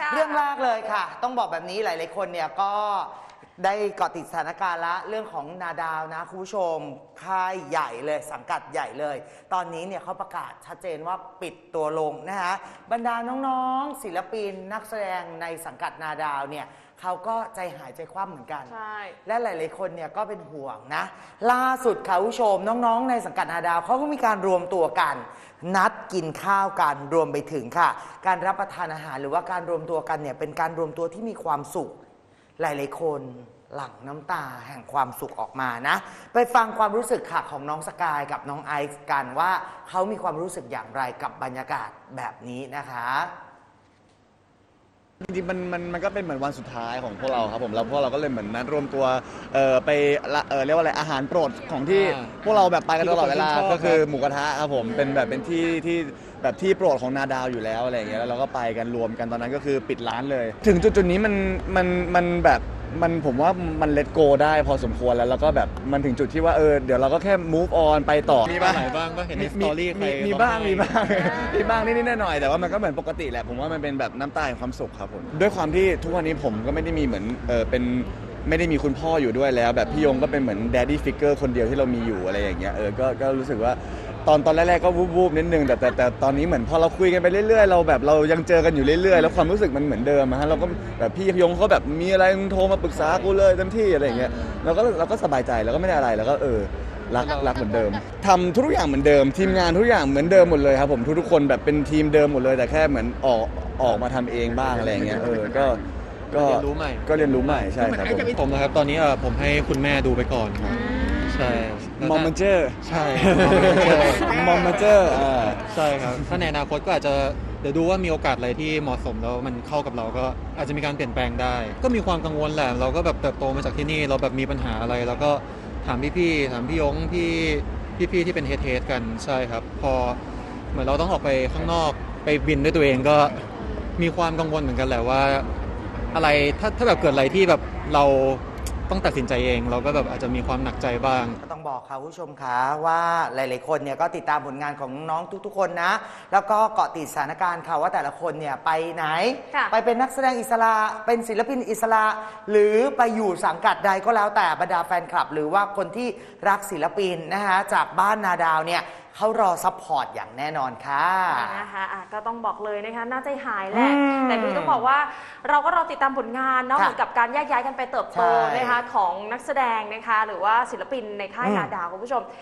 ค่ะ เรื่องแรกเลยค่ะ ต้องบอกแบบนี้หลาย ๆ คนเนี่ยก็ ได้เกาะติดสถานการณ์ละเรื่องของนาดาวนะคุณผู้ชมค่ายใหญ่เลยสังกัดใหญ่เลย ตอนนี้เนี่ยเขาประกาศชัดเจนว่าปิดตัวลงนะคะบรรดาน้องๆ ศิลปินนักแสดงในสังกัดนาดาวเนี่ยเขาก็ใจหายใจคว่ำเหมือนกัน ใช่ และหลาย ๆ คนเนี่ยก็เป็นห่วงนะ ล่าสุดค่ะคุณผู้ชมน้อง ๆ ในสังกัดนาดาวเขาก็มีการรวมตัวกัน นัดกินข้าวกันรวมไปถึงค่ะ การรับประทานอาหารหรือว่าการรวมตัวกันเนี่ยเป็นการรวมตัวที่มีความสุข หลายๆคนหลั่งน้ำตาแห่งความสุขออกมานะ ไปฟังความรู้สึกค่ะของน้องสกายกับน้องไอซ์กันว่าเขามีความรู้สึกอย่างไรกับบรรยากาศแบบนี้นะคะ จริงๆมันมันมันก็เป็นเหมือนวันสุดท้ายของพวกเราครับผมแล้วพวกเราก็เลยเหมือนนัดรวมตัวเอ่อไปละเอ่อเรียกว่าอะไรอาหารโปรดของที่อ่าพวกเราแบบไปกันตลอดเวลาที่ทุกคนชื่นชอบ ก็คือหมูกระทะครับผมเป็นแบบเป็นที่ที่ แบบที่โปรดของนาดาวอยู่แล้วอะไรอย่างเงี้ยแล้วเราก็ไปกันรวมกันตอนนั้นก็คือปิดร้านเลย ถึงจุดจุดๆนี้มันมันมันแบบมันผมว่ามันเล t โกได้พอสมควรแล้วแล้วก็แบบมันถึงจุดที่ว่าเออเดี๋ยวเราก็แค่ move on ไปต่อ มีบ้างไหนบ้างก็เห็นในสตอรี่ใครมีมีร้อบ้างไห้มีบ้างมีบ้างนิดๆหน่อยๆแต่ว่ามันก็เหมือนปกติแหละผมว่ามันเป็นแบบน้ำตาแห่งความสุขครับผมด้วยความที่ทุกวันนี้ผมก็ไม่ได้มีเหมือนเออเป็น ไม่ได้มีคุณพ่ออยู่ด้วยแล้ว แบบพี่ยงก็เป็นเหมือน daddy figure คนเดียวที่เรามีอยู่อะไรอย่างเงี้ยเออก็ก็รู้สึกว่าตอนตอนแรกๆก็วูบๆนิดนึงแต่แต่แต่ตอนนี้เหมือนพอเราคุยกันไปเรื่อยๆเราแบบเรายังเจอกันอยู่เรื่อยๆแล้วความรู้สึกมันเหมือนเดิมอะฮะเราก็แบบพี่ยงเขาแบบมีอะไรมึงโทรมาปรึกษากูเลยเต็มที่อะไรอย่างเงี้ยเราก็เราก็สบายใจแล้วก็ไม่ได้อะไรแล้วก็เออรักรักเหมือนเดิมทำทุกอย่างเหมือนเดิม ทีมงานทุกอย่างเหมือนเดิมหมดเลยครับผมทุกๆคนแบบเป็นทีมเดิมหมดเลยแต่แค่เหมือนออกออกมาทำเองบ้างอะไรอย่างเงี้ยเออก็ ก็เรียนรู้ใหม่ ก็เรียนรู้ใหม่ใช่ครับผม ผมนะครับตอนนี้เออผมให้คุณแม่ดูไปก่อนครับใช่แล้วมอมถ้าเมเจอร์ใช่มอมเมเจอร์อ่าใช่ครับถ้าในอนาคตก็อาจจะเดี๋ยวดูว่ามีโอกาสอะไรที่เหมาะสมแล้วมันเข้ากับเราก็อาจจะมีการเปลี่ยนแปลงได้ ก็มีความกังวลแหละเราก็แบบเติบโตมาจากที่นี่ เราแบบมีปัญหาอะไรแล้วก็ถามพี่ๆถามพี่ยงพี่พี่ๆที่เป็นเฮดเฮดกันใช่ครับ พอเหมือนเราต้องออกไปข้างนอกไปบินด้วยตัวเองก็มีความกังวลเหมือนกันแหละว่า อะไรถ้าถ้าแบบเกิดอะไรที่แบบเราต้องตัดสินใจเอง เราก็แบบอาจจะมีความหนักใจบ้าง ก็ต้องบอกค่ะคุณผู้ชมคะว่าหลาย ๆ คนเนี่ยก็ติดตามผลงานของน้องๆทุก ๆ คนนะ แล้วก็เกาะติดสถานการณ์ค่ะว่าแต่ละคนเนี่ยไปไหน ค่ะ ไปเป็นนักแสดงอิสระเป็นศิลปินอิสระ หรือไปอยู่สังกัดใดก็แล้วแต่บรรดาแฟนคลับ หรือว่าคนที่รักศิลปินนะคะจากบ้านนาดาวเนี่ย เขารอซัพพอร์ตอย่างแน่นอนค่ะ นะคะอะก็ต้องบอกเลยนะคะน่าใจหายแหละอืมแต่คือต้องบอกว่าเราก็รอติดตามผลงานเนาะค่ะเหมือนกับการแยกย้ายกันไปเติบโตใช่นะคะของนักแสดงนะคะหรือว่าศิลปินในค่ายอืมนาดาวคุณผู้ชม